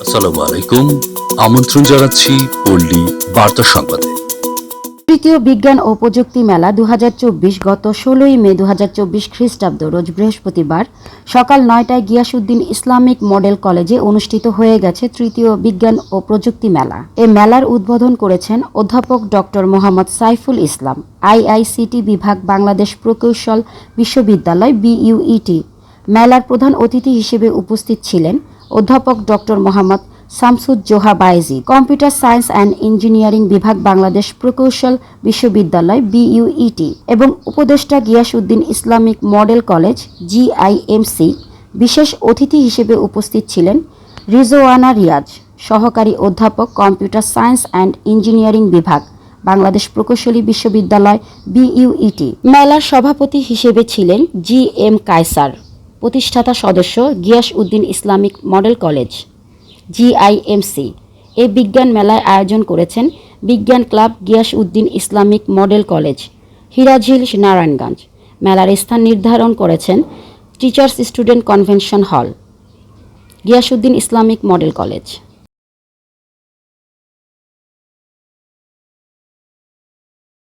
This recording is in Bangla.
আসসালামু আলাইকুম আমন্ত্রণ জানাচ্ছি পল্লী বার্তা সংবাদে। তৃতীয় বিজ্ঞান ও প্রযুক্তি মেলা দু হাজার চব্বিশ গত ষোলোই মে দু হাজার চব্বিশ খ্রিস্টাব্দ রোজ বৃহস্পতিবার সকাল নয়টায় গিয়াসউদ্দিন ইসলামিক মডেল কলেজে অনুষ্ঠিত হয়ে গেছে তৃতীয় বিজ্ঞান ও প্রযুক্তি মেলা। এ মেলার উদ্বোধন করেছেন অধ্যাপক ডক্টর মোহাম্মদ সাইফুল ইসলাম আইআইসিটি বিভাগ বাংলাদেশ প্রকৌশল বিশ্ববিদ্যালয় বিইউইটি। মেলার প্রধান অতিথি হিসেবে উপস্থিত ছিলেন অধ্যাপক doctor Mohammad Shamsuzzoha Bayezi, computer science and engineering বিভাগ বাংলাদেশ প্রকৌশল বিশ্ববিদ্যালয় বিইউইটি এবং উপদেষ্টা Giasuddin Islamic model college GIMC, বিশেষ অতিথি হিসেবে উপস্থিত ছিলেন রিজোয়ানা রিয়াজ, সহকারী অধ্যাপক কম্পিউটার সায়েন্স অ্যান্ড ইঞ্জিনিয়ারিং বিভাগ বাংলাদেশ প্রকৌশলী বিশ্ববিদ্যালয় বিইউইটি। মেলার সভাপতি হিসেবে ছিলেন জি এম কায়সার। প্রতিষ্ঠাতা সদস্য Gias Uddin Islamic model college, GIMC. এই বিজ্ঞান মেলায় আয়োজন করেছেন বিজ্ঞান club Gias Uddin Islamic model college, Hirajhil Narayanganj. মেলার স্থান নির্ধারণ করেছেন teachers student convention hall Giasuddin Islamic model college.